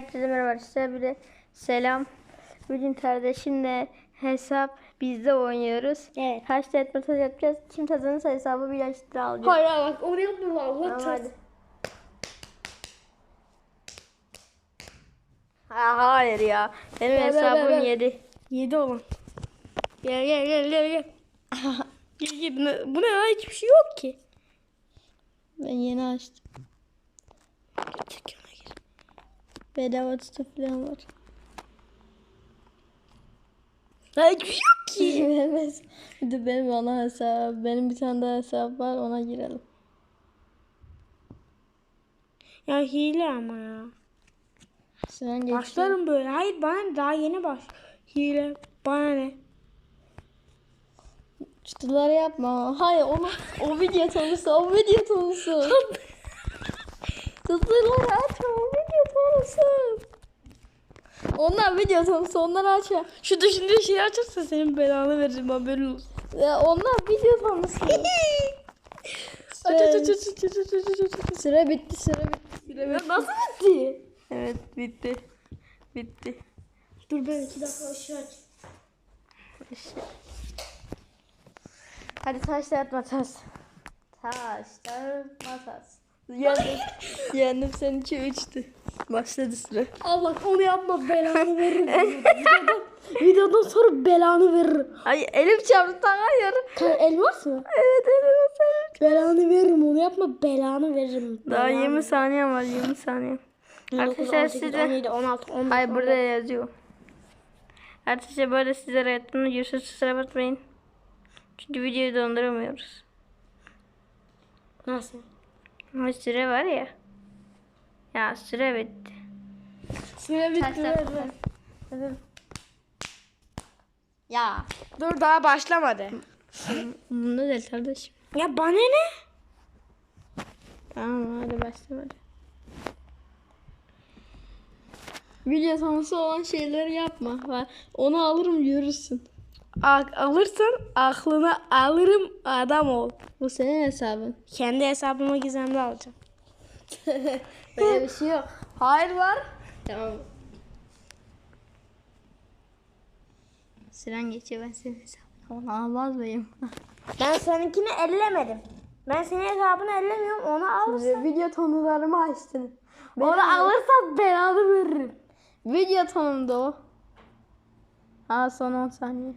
Herkese merhaba size bir de selam. Bugün kardeşimle hesap bizde oynuyoruz. Evet. Kaç tane mesaj yapacağız. Kim kazanırsa hesabı bir yaşta alacak. Hayır bak onu yapma Allah çarpsın. Ha, hayır ya. Benim Ver, ver, hesabım ver, ver. 7. 7 olan. Gel gel gel gel gel. gel gel. Ne- Bu ne ya hiçbir şey yok ki. Ben yeni açtım. Gir. Bedava tutu falan var. Ya hiçbir şey yok ki. Vermez. Bir de benim ana hesap. Benim bir tane daha hesap var ona girelim. ya hile ama ya. Sıran geçti. Başlarım böyle. Hayır bana daha yeni baş. Hile. Bana ne? Çıtıları yapma. Hayır onu o video tanısı o video tanısı. Çıtıları açma o video tanısı. Onlar video tanısı onları açma. Şu dışında şey açarsa senin belanı veririm haberin olsun. Ya onlar video tanısı. Aç aç aç aç aç aç aç aç aç aç. Süre bitti süre bitti. Süre Ya bitti. Nasıl bitti? Evet bitti. Bitti. Dur ben iki dakika ışığı aç. Hadi taş kağıt makas. Taş kağıt makas. Yendim. Yendim seninki üçtü. Başladı süre. Allah onu yapma belanı veririm. videodan, videodan sonra belanı veririm. Ay elim çarptı hayır. Elmas mı? Evet elim çarptı. Belanı veririm onu yapma belanı veririm. Daha Belanı 20 saniye var 20 saniye. Arkadaşlar size 17, 16, 19. Hayır burada yazıyor. Arkadaşlar böyle sizlere hayatımda görüşürüz kusura bakmayın. Çünkü videoyu donduramıyoruz. Nasıl? Ama süre var ya. Ya süre bitti. Süre bitti. Ya. Dur daha başlamadı. Bunu değil kardeşim. Ya bana ne? Tamam hadi başlamadı. Video konusu olan şeyleri yapma. Onu alırım görürsün. Alırsan aklını alırım adam ol. Bu senin hesabın. Kendi hesabıma gizemli alacağım. Öyle bir şey yok. Hayır var. Tamam. Süren geçiyor ben senin hesabını. Almaz mıyım? Ben seninkini ellemedim. Ben senin hesabını ellemiyorum onu al. Video tonularımı açtın. Onu alırsan belanı veririm. Video tonumda o. Ha son 10 saniye.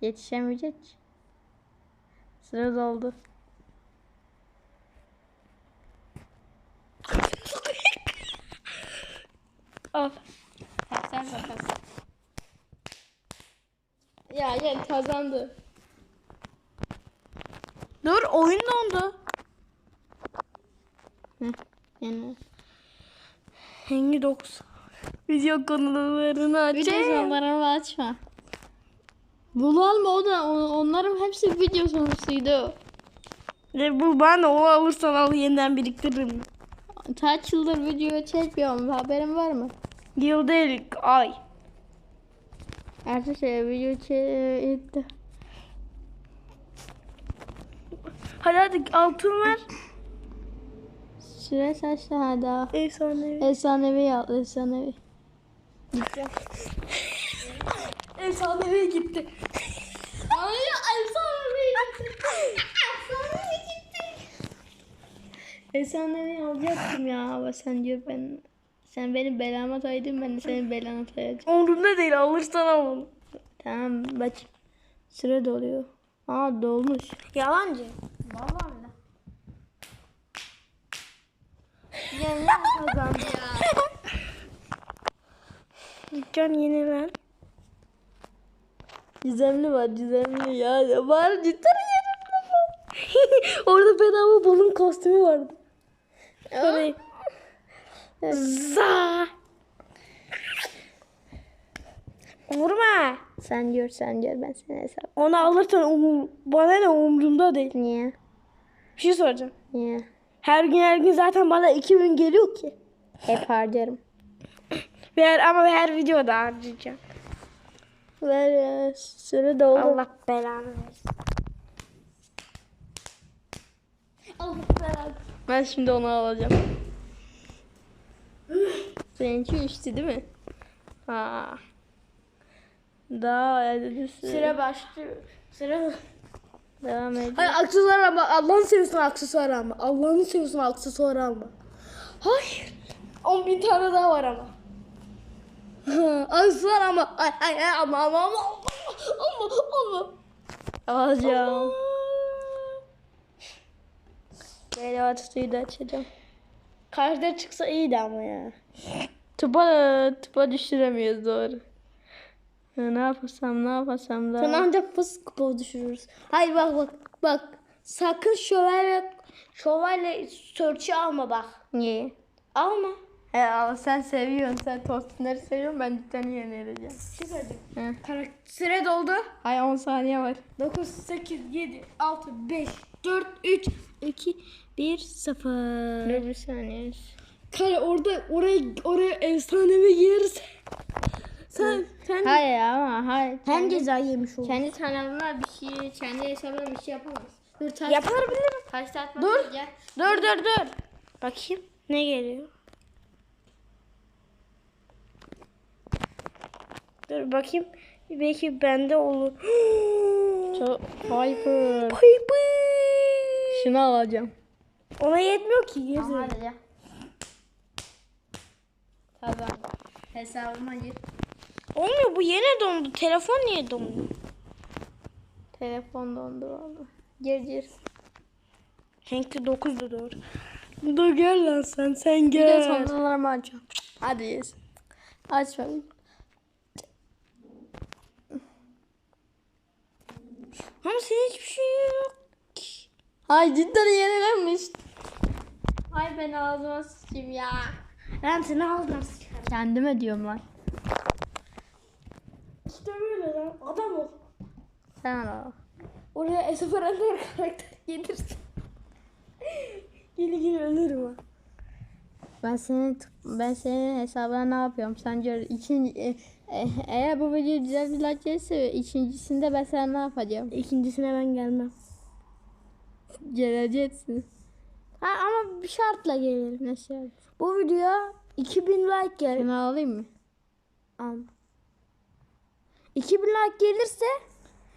Yetişemeyecek. Sıra doldu. Al. Sen bakalım. Ya gel kazandı. Dur oyun dondu. Heh, yani. Hangi 9? Video konularını aç. Video sonlarını açma. Bunu alma o da o- onların hepsi video sonusuydu. Ne bu bana o alırsan al yeniden biriktiririm. Kaç yıldır video çekmiyorum haberin var mı? Yıl değil ay. Şey video çekti. Hadi hadi altın ver. Süre saçtı ha daha. Efsanevi. Efsanevi al efsanevi. Efsanevi gitti. Hayır efsanevi Efsanevi gitti. Efsanevi alacaktım ya ama sen diyor ben sen benim belama taydın ben de senin belana tayacağım. Umurumda değil alırsan al. Tamam bak süre doluyor. Aa dolmuş. Yalancı. Vallahi mi? Ne kazandı ya? Dükkan yenilen. Gizemli var gizemli ya. Var cidden yerimde. Orada bedava balon kostümü vardı. Orayı. Za. Vurma. Sen gör sen gör ben seni hesap. Onu alırsan umur, bana ne umurumda değil. Niye? Bir şey soracağım. Niye? Her gün her gün zaten bana 2000 geliyor ki. Hep harcarım. Ve her, ama her videoda harcayacağım. Ya süre doldu. Allah belanı versin. Allah belanı. Ben şimdi onu alacağım. Seninki 3'tü değil mi? Ha. Daha edildi Sıra başlıyor. Sıra Devam edelim. Hayır aksesuar alma. Allah'ını seviyorsun aksesuar alma. Allah'ını seviyorsun aksesuar alma. Hayır. 10 bin tane daha var ama. aksesuar alma. Ay ay ay ama ama ama ama ama. Alacağım. Böyle tutuyu da açacağım. Karşıda çıksa iyiydi ama ya. Tıpa, tıpa düşüremiyoruz doğru. Ha, ne yapasam ne yapasam da. Sen ancak fıs kupa düşürürüz. Hayır bak bak bak. Sakın şövalye şövalye search'ı alma bak. Niye? Alma. He ama sen seviyorsun. Sen tostinleri seviyorsun. Ben cidden yenileceğim. Bir şey söyleyeceğim. He. Karak- Süre doldu. Hay 10 saniye var. 9, 8, 7, 6, 5, 4, 3, 2, 1, 0. Dur bir saniye. Kare orada oraya oraya efsanevi gelirse sen sen Hayır ama hayır. hem Kendi, ceza yemiş olur. kendi kanalına bir şey, kendi hesabına bir şey yapamaz. Dur taş. Yapabilirim. Taş atma. Dur. Gel. Dur dur dur. Bakayım ne geliyor. Dur bakayım. Belki bende olur. Çok Piper. Piper. Şunu alacağım. Ona yetmiyor ki. Geri. Hadi gel. Tamam. Hesabıma gir. Olmuyor bu yine dondu. Telefon niye dondu? Telefon dondu valla. Gir gir. Hank'te 9'du doğru. Dur gel lan sen sen Bir de gel. sonralarımı açacağım. Hadi yes. Aç bakayım. Ama senin hiçbir şey yok. Ay cidden yenilenmiş. Ay ben ağzıma sıçayım ya. Ben seni aldım sıçarım. Kendime diyorum lan. İşte böyle lan. Adam ol. Sen al. Oraya Esef Erenler karakter gelirsin. Geli geli ölürüm ha. Ben senin ben senin hesabına ne yapıyorum? Sen gör. İkinci, e, eğer bu video güzel bir like gelirse ikincisinde ben sana ne yapacağım? İkincisine ben gelmem. Geleceksin. Ha ama bir şartla gelirim. Ne şey? Bu videoya 2000 like gel. Şunu alayım mı? Al. 2000 like gelirse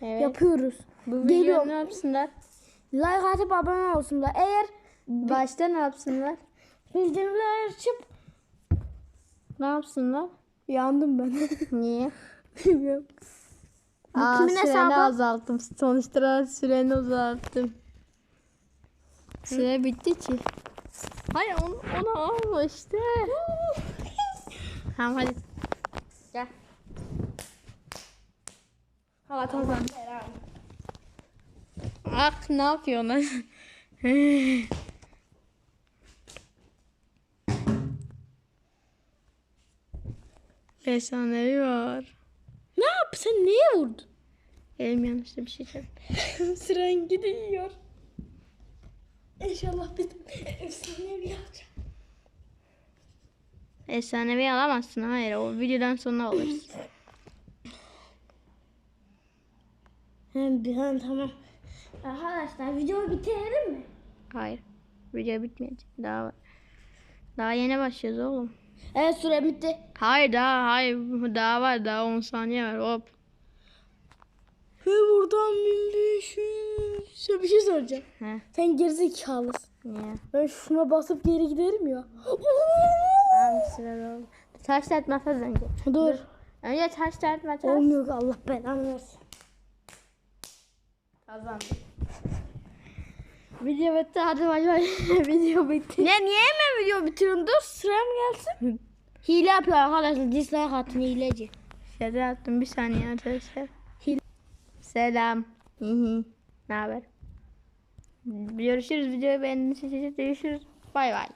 Evet. yapıyoruz. bu video Geliyorum. ne yapsınlar? Like atıp abone olsunlar. Eğer Başta ne yapsınlar? bildirimleri açıp Ne yapsınlar? Yandım ben. Niye? Bilmiyorum. Aa, kimin süreni hesabı? azalttım. Sonuçta süreni azalttım. Süre bitti ki. Hayır onu, onu alma işte. tamam hadi. Gel. Hala tamam. Ah ne yapıyorsun lan? Efsanevi var. Ne yap? Sen niye vurdun? Elim yanlışta bir şey çarptı. Süren gidiyor. İnşallah bir efsanevi yapacağım. Efsanevi alamazsın hayır o videodan sonra alırsın. Hem bir hem tamam. Arkadaşlar videoyu bitirelim mi? Hayır. Video bitmeyecek. Daha var. Daha yeni başlıyoruz oğlum. Evet süre bitti. Hayır daha hayır daha var daha 10 saniye var hop. Ve buradan 1500. Size bir şey soracağım. He. Sen gerizekalısın. Niye? Ben şuna basıp geri giderim ya. Tamam sırada oldu. Taş makas önce. Dur. Önce taş dert makas. Olmuyor Allah belanı versin. Kazandım. Video bitti hadi bay bay. Video bitti. Ya niye hemen video bitiriyorsun? Dur sıram gelsin. Hile yapıyor arkadaşlar. Dislike atın hileci. Şaka yaptım bir saniye arkadaşlar. Hil- Selam. Hı hı. Ne haber? Görüşürüz. Videoyu beğendiğiniz için teşekkür. Görüşürüz. Bay bay.